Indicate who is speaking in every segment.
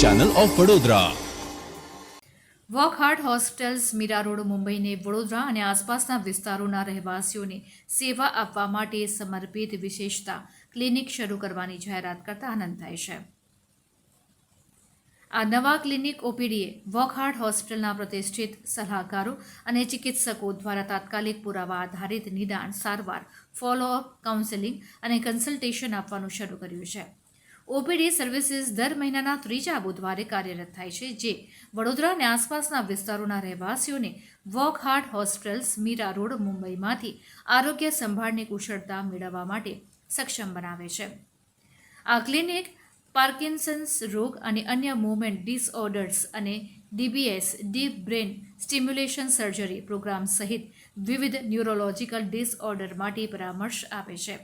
Speaker 1: channel of Vadodara.
Speaker 2: Wockhardt hospitals Mira Road મુંબઈને Vadodara અને આસપાસના વિસ્તારોના રહેવાસીઓને સેવા આપવા માટે સમર્પિત વિશેષતા ક્લિનિક શરૂ કરવાની જાહેરાત કરતા આનંદ થાય છે આ નવા ક્લિનિક ઓપીડીએ વોકહાર્ટ હોસ્પિટલના પ્રતિષ્ઠિત સલાહકારો અને ચિકિત્સકો દ્વારા તાત્કાલિક પુરાવા આધારિત નિદાન, સારવાર ફોલોઅપ કાઉન્સેલિંગ અને કન્સલ્ટેશન આપવાનું શરૂ કર્યું છે ઓપીડી સર્વિસીસ દર મહિનાના ત્રીજા બુધવારે કાર્યરત થાય છે, જે વડોદરા અને આસપાસના વિસ્તારોના રહેવાસીઓને walk heart hospitals Mira road મુંબઈમાંથી આરોગ્ય સંભાળની કુશળતા મેળવવા માટે સક્ષમ બનાવે છે. આ ક્લિનિક પાર્કિન્સન્સ રોગ અને અન્ય મૂવમેન્ટ ડિસઓર્ડર્સ અને DBS, deep brain stimulation surgery programme સહિત વિવિધ ન્યુરોલોજીકલ ડિસઓર્ડર માટે પરામર્શ આપે છે.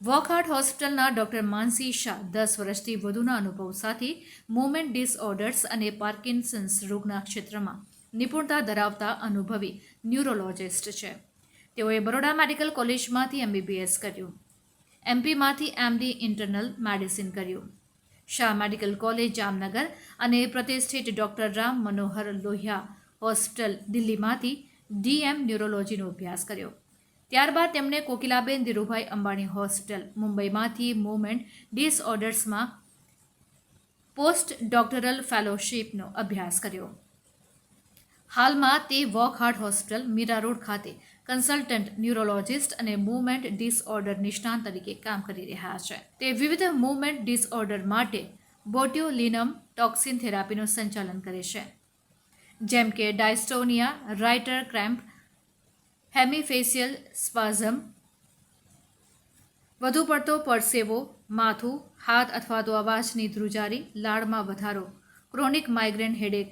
Speaker 2: વોકહાર્ટ હોસ્પિટલના ડોક્ટર માનસી શાહ દસ વર્ષથી વધુના અનુભવ સાથે મુવમેન્ટ ડિસઓર્ડર્સ અને પાર્કિન્સન્સ રોગના ક્ષેત્રમાં નિપુણતા ધરાવતા અનુભવી ન્યુરોલોજિસ્ટ છે. તેઓએ બરોડા મેડિકલ કોલેજમાંથી એમબીબીએસ કર્યું. એમપીમાંથી એમડી ઇન્ટરનલ મેડિસિન કર્યું. શાહ મેડિકલ કોલેજ જામનગર અને પ્રતિષ્ઠિત ડૉક્ટર રામ મનોહર લોહિયા હોસ્પિટલ દિલ્હીમાંથી ડીએમ ન્યુરોલોજીનો અભ્યાસ કર્યો. ત્યારબાદ તેમણે કોકિલાબેન ધીરુભાઈ અંબાણી હોસ્પિટલ, મુંબઈમાંથી મુવમેન્ટ ડિસઓર્ડર્સમાં પોસ્ટ ડોક્ટરલ ફેલોશિપનો અભ્યાસ કર્યો. હાલમાં તે walk heart hospital, Mira road ખાતે કન્સલ્ટન્ટ, ન્યુરોલોજિસ્ટ અને મૂવમેન્ટ ડિસઓર્ડર નિષ્ણાંત તરીકે કામ કરી રહ્યા છે. તે વિવિધ મૂવમેન્ટ ડિસઓર્ડર માટે બોટ્યુલિનમ ટોક્સિન થેરાપીનું સંચાલન કરે છે. જેમ કે dystonia, writer cramp hemifacial spasm. વધુ પડતો પરસેવો, માથું, હાથ અથવા તો અવાજની ધ્રુજારી લાળમાં વધારો, chronic migraine headache,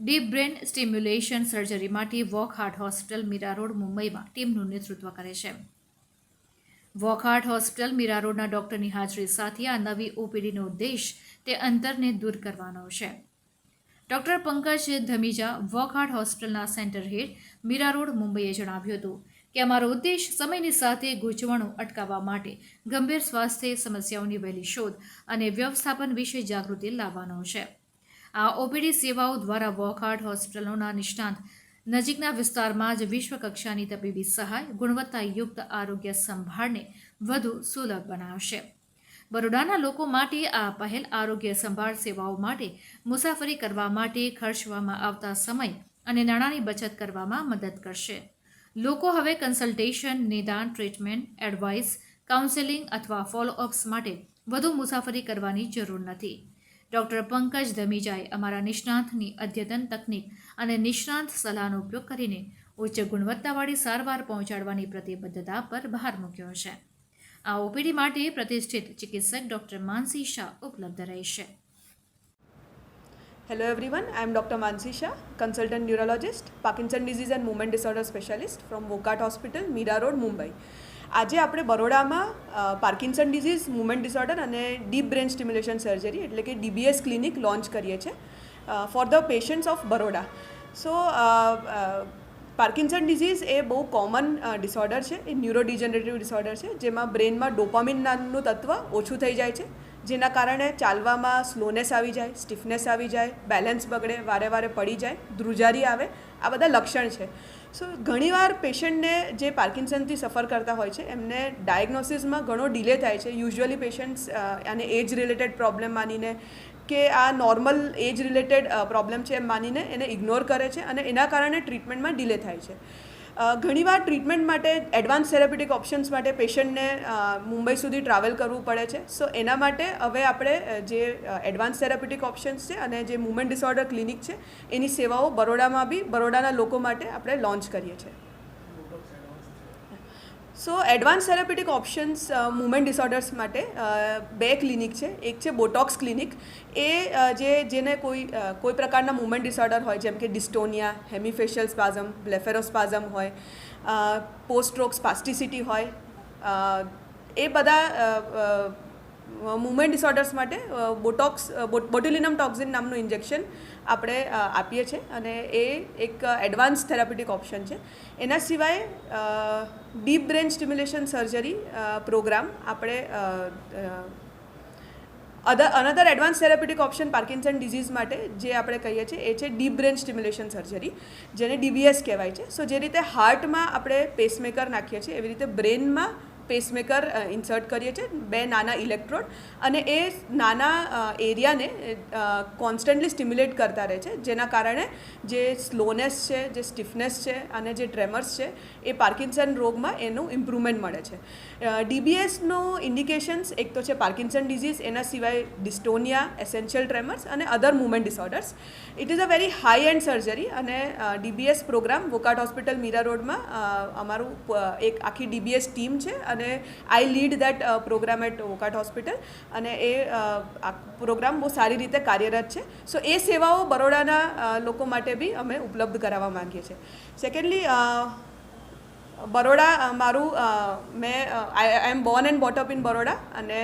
Speaker 2: deep brain stimulation surgery માટે વોકહાર્ટ હોસ્પિટલ મીરા રોડ, મુંબઈમાં ટીમનું નેતૃત્વ કરે છે. વોકહાર્ટ હોસ્પિટલ મીરા રોડના ડૉક્ટરની હાજરી સાથે આ નવી ઓપીડીનો ઉદ્દેશ તે અંતરને દૂર કરવાનો છે. ડોક્ટર પંકજ ધમીજા વોકહાર્ટ હોસ્પિટલના સેન્ટર હેડ મીરા રોડ, મુંબઈએ જણાવ્યું હતું કે અમારો ઉદ્દેશ સમયની સાથે ગૂંચવણો અટકાવવા માટે ગંભીર સ્વાસ્થ્ય સમસ્યાઓની વહેલી શોધ અને વ્યવસ્થાપન વિશે જાગૃતિ લાવવાનો છે. આ ઓપીડી સેવાઓ દ્વારા વોકહાર્ટ હોસ્પિટલોના નિષ્ણાંત નજીકના વિસ્તારમાં જ વિશ્વ કક્ષાની તબીબી સહાય, ગુણવત્તાયુક્ત આરોગ્ય સંભાળને વધુ સુલભ બનાવશે. બરોડાના લોકો માટે આ પહેલ આરોગ્ય સંભાળ સેવાઓ માટે મુસાફરી કરવા માટે ખર્ચવામાં આવતા સમય અને નાણાંની બચત કરવામાં મદદ કરશે. લોકો હવે કન્સલ્ટેશન, નિદાન, ટ્રીટમેન્ટ, એડવાઇસ, કાઉન્સેલિંગ અથવા ફોલોઅપ્સ માટે વધુ મુસાફરી કરવાની જરૂર નથી. ડૉક્ટર પંકજ ધમીજાએ અમારા નિષ્ણાંતની અદ્યતન તકનીક અને નિષ્ણાંત સલાહનો ઉપયોગ કરીને ઉચ્ચ ગુણવત્તાવાળી સારવાર પહોંચાડવાની પ્રતિબદ્ધતા પર ભાર મૂક્યો છે. આ ઓપીડી માટે પ્રતિષ્ઠિત ચિકિત્સક ડોક્ટર માનસી શાહ ઉપલબ્ધ રહેશે
Speaker 3: Hello everyone, I am Dr. Mansi Shah, consultant neurologist, Parkinson disease and movement disorder specialist from Wokat Hospital, Mira Road, Mumbai. આજે આપણે બરોડામાં પાર્કિન્સન ડિઝીઝ મુવમેન્ટ ડિસઓર્ડર અને ડીપ બ્રેન સ્ટિમ્યુલેશન સર્જરી એટલે કે ડીબીએસ ક્લિનિક લોન્ચ કરીએ છીએ for the patients of Baroda so Parkinson disease એ બહુ common disorder છે. એ ન્યુરોડિજનરેટિવ ડિસઓર્ડર છે, જેમાં બ્રેનમાં ડોપામિન નામનું તત્વ ઓછું થઈ જાય છે, જેના કારણે ચાલવામાં સ્લોનેસ આવી જાય, સ્ટીફનેસ આવી જાય, બેલેન્સ બગડે, વારે વારે પડી જાય, ધ્રુજારી આવે, આ બધા લક્ષણ છે. સો ઘણીવાર પેશન્ટને જે પાર્કિન્સનથી સફર કરતા હોય છે, એમને ડાયગ્નોસિસમાં ઘણો ડિલે થાય છે. યુઝ્યુઅલી પેશન્ટ્સ આને એજ રિલેટેડ પ્રોબ્લેમ માનીને કે આ નોર્મલ એજ રિલેટેડ પ્રોબ્લેમ છે એમ માનીને એને ઇગ્નોર કરે છે અને એના કારણે ટ્રીટમેન્ટમાં ડિલે થાય છે. ઘણીવાર ટ્રીટમેન્ટ માટે એડવાન્સ થેરાપ્યુટિક ઓપ્શન્સ માટે પેશન્ટને મુંબઈ સુધી ટ્રાવેલ કરવું પડે છે. સો એના માટે હવે આપણે જે એડવાન્સ થેરાપ્યુટિક ઓપ્શન્સ છે અને જે મુવમેન્ટ ડિસઓર્ડર ક્લિનિક છે, એની સેવાઓ બરોડામાં બી બરોડાના લોકો માટે આપણે લોન્ચ કરીએ છીએ. So advance therapeutic options movement disorders માટે બે ક્લિનિક છે. એક છે બોટોક્સ ક્લિનિક એ જે, જેને કોઈ કોઈ પ્રકારના મુમેન્ટ ડિસઓર્ડર હોય, જેમ કે ડિસ્ટોનિયા હેમિફેશિયલ સ્પાઝમ બ્લેફેરોસ્પાઝમ હોય પોસ્ટ્રોક સ્પાસ્ટિસિટી હોય એ બધા મુવમેન્ટ ડિસઓર્ડર્સ માટે બોટોક્સ બોટ્યુલિનમ ટોક્સિન નામનું ઇન્જેક્શન આપણે આપીએ છીએ અને એ એક એડવાન્સ થેરાપ્યુટિક ઓપ્શન છે. એના સિવાય deep brain stimulation surgery program આપણે other another advance therapeutic option Parkinson disease માટે જે આપણે કહીએ છીએ, એ છે ડીપ બ્રેન સ્ટિમ્યુલેશન સર્જરી જેને ડીબીએસ કહેવાય છે. સો જે રીતે હાર્ટમાં આપણે પેસમેકર નાખીએ છીએ, એવી રીતે બ્રેનમાં પેસમેકર ઇન્સર્ટ કરીએ છીએ, બે નાના ઇલેક્ટ્રોડ અને એ નાના એરિયાને કોન્સ્ટન્ટલી સ્ટિમ્યુલેટ કરતા રહે છે. જેના કારણે જે સ્લોનેસ છે, જે સ્ટિફનેસ છે અને જે ટ્રેમર્સ છે, એ પાર્કિન્સન રોગમાં એનું ઇમ્પ્રુવમેન્ટ મળે છે. ડીબીએસનો ઇન્ડિકેશન્સ એક તો છે પાર્કિન્સન ડિઝીઝ એના સિવાય ડિસ્ટોનિયા એસેન્શિયલ ટ્રેમર્સ અને other movement disorders it is a very high end surgery અને DBS programme Wockhardt hospital Mira રોડમાં અમારું એક આખી ડીબીએસ ટીમ છે અને I lead that programme at Wockhardt hospital અને એ પ્રોગ્રામ બહુ સારી રીતે કાર્યરત છે. સો એ સેવાઓ બરોડાના લોકો માટે બી અમે ઉપલબ્ધ કરાવવા માંગીએ છીએ. સેકન્ડલી બરોડા મારું મેં I am born and brought up in Baroda. અને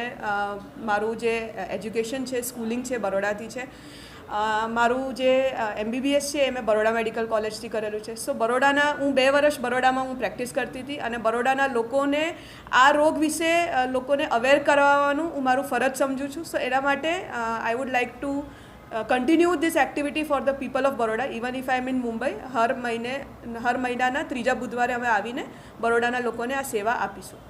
Speaker 3: મારું જે એજ્યુકેશન છે સ્કૂલિંગ છે બરોડાથી છે. મારું જે એમબીબીએસ છે એ મેં બરોડા મેડિકલ કોલેજથી કરેલું છે. સો બરોડાના, હું બે વર્ષ બરોડામાં હું પ્રેક્ટિસ કરતી હતી અને બરોડાના લોકોને આ રોગ વિશે લોકોને અવેર કરાવવાનું હું મારું ફરજ સમજું છું. સો એના માટે I would like to continue this activity for the people of Baroda. Even if I am in Mumbai હર મહિને, હર મહિનાના ત્રીજા બુધવારે અમે આવીને બરોડાના લોકોને આ સેવા આપીશું.